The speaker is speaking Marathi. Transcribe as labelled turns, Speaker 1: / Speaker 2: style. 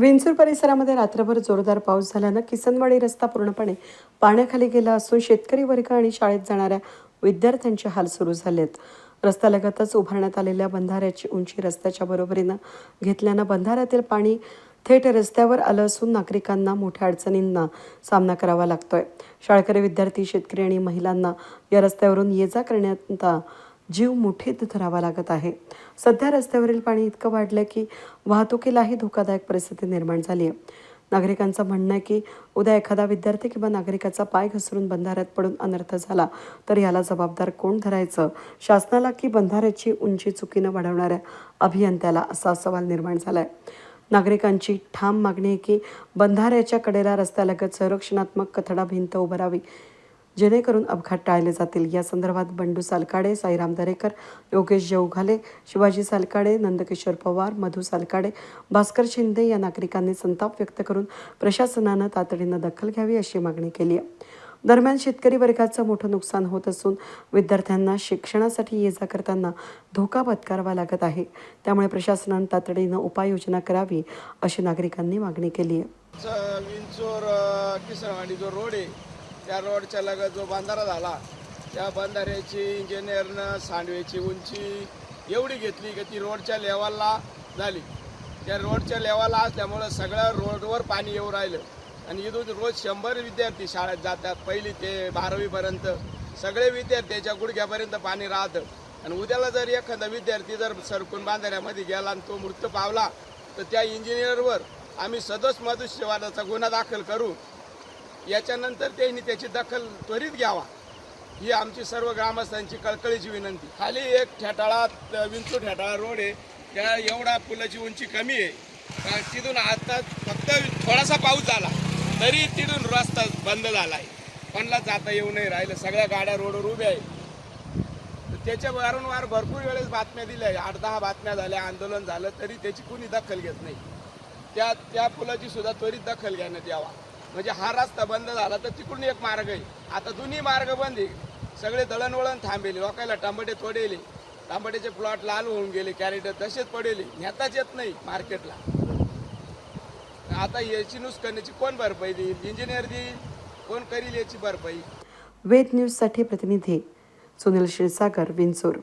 Speaker 1: विंचूर परिसरामध्ये रात्रभर जोरदार पाऊस झाल्यानं किसनवाडी रस्ता पूर्णपणे पाण्याखाली गेला असून शेतकरी वर्ग आणि शाळेत जाणाऱ्या विद्यार्थ्यांचे हाल सुरू झालेत. रस्त्यालगतच उभारण्यात आलेल्या बंधाऱ्याची उंची रस्त्याच्या बरोबरीनं घेतल्यानं बंधाऱ्यातील पाणी थेट रस्त्यावर आलं असून नागरिकांना मोठ्या अडचणींना सामना करावा लागतोय. शाळकरी विद्यार्थी शेतकरी आणि महिलांना या रस्त्यावरून ये जा करण्यात जीव मुठीत धरावा लागत आहे. सध्या रस्त्यावरील पाणी इतकं वाढलं की वाहतुकीलाही धोकादायक परिस्थिती निर्माण झाली आहे. नागरिकांचं म्हणणं आहे की उद्या एखादा विद्यार्थी किंवा नागरिकाचा पाय घसरून बंधाऱ्यात पडून अनर्थ झाला तर याला जबाबदार कोण धरायचं? शासनाला की बंधाऱ्याची उंची चुकीनं वाढवणाऱ्या अभियंत्याला असा सवाल निर्माण झाला आहे नागरिकांची ठाम मागणी आहे की बंधाऱ्याच्या कडेला रस्त्यालगत संरक्षणात्मक कथडा भिंत उभारावी. जेणेकरून अपघात टाळले जातील. या संदर्भात बंडू सालकाडे साईराम दरेकर योगेश जेवघाले शिवाजी सालकाडे नंदकिशोर पवार मधू सालकाडे भास्कर शिंदे या नागरिकांनी संताप व्यक्त करून प्रशासनानं तातडीनं दखल घ्यावी अशी मागणी केली आहे. दरम्यान शेतकरी वर्गाचं मोठं नुकसान होत असून विद्यार्थ्यांना शिक्षणासाठी ये जा करताना धोका पत्करावा लागत आहे. त्यामुळे प्रशासनानं तातडीनं उपाययोजना करावी अशी नागरिकांनी मागणी केली आहे.
Speaker 2: किसनवाडी जो रोड आहे त्या रोडच्या लगत जो बांधारा झाला त्या बांधाऱ्याची इंजिनियरनं सांडवेची उंची एवढी घेतली की ती रोडच्या लेवलला झाली. त्या रोडच्या लेवलला असल्यामुळं सगळं रोडवर पाणी येऊ राहिलं. आणि इथून रोज शंभर विद्यार्थी शाळेत जातात पहिली ते बारावीपर्यंत. सगळे विद्यार्थ्याच्या गुडघ्यापर्यंत पाणी राहतं. आणि उद्याला जर एखादा विद्यार्थी जर सरकून बांधाऱ्यामध्ये गेला आणि तो मृत्यू पावला तर त्या इंजिनियरवर आम्ही सदोष मधुष्यवादाचा गुन्हा दाखल करू. याच्यानंतर त्यांनी त्याची दखल त्वरित घ्यावा. ही आमची सर्व ग्रामस्थांची कळकळीची विनंती. खाली एक ठेटाळा विंचू ठेटाळा रोड आहे. त्या एवढा पुलाची उंची कमी आहे. तिथून आता फक्त थोडासा पाऊस झाला तरी तिथून रस्ता बंद झाला आहे. कोणाला जाता येऊ नाही राहिलं. सगळ्या गाड्या रोडवर उभ्या आहे त्याच्या वारंवार भरपूर वेळेस बातम्या दिल्या. आहे. आठ दहा बातम्या झाल्या आंदोलन झालं तरी त्याची कुणी दखल घेत नाही. त्या त्या पुलाची सुद्धा त्वरित दखल घेण्यात यावा. म्हणजे हा रस्ता बंद झाला तर तिकडून एक मार्ग आहे. आता दोन्ही मार्ग बंद आहे. सगळे दळणवळण थांबेले लोकायला टमाटे तोडेले. टमाट्याचे प्लॉट लाल होऊन गेले कॅरेटर तसेच पडेले. नेताच येत नाही मार्केटला आता याची नुकसानीची कोण भरपाई देईल? इंजिनियर देईल? कोण करील याची भरपाई?
Speaker 1: वेद न्यूजसाठी प्रतिनिधी सुनील क्षीरसागर विंचूर.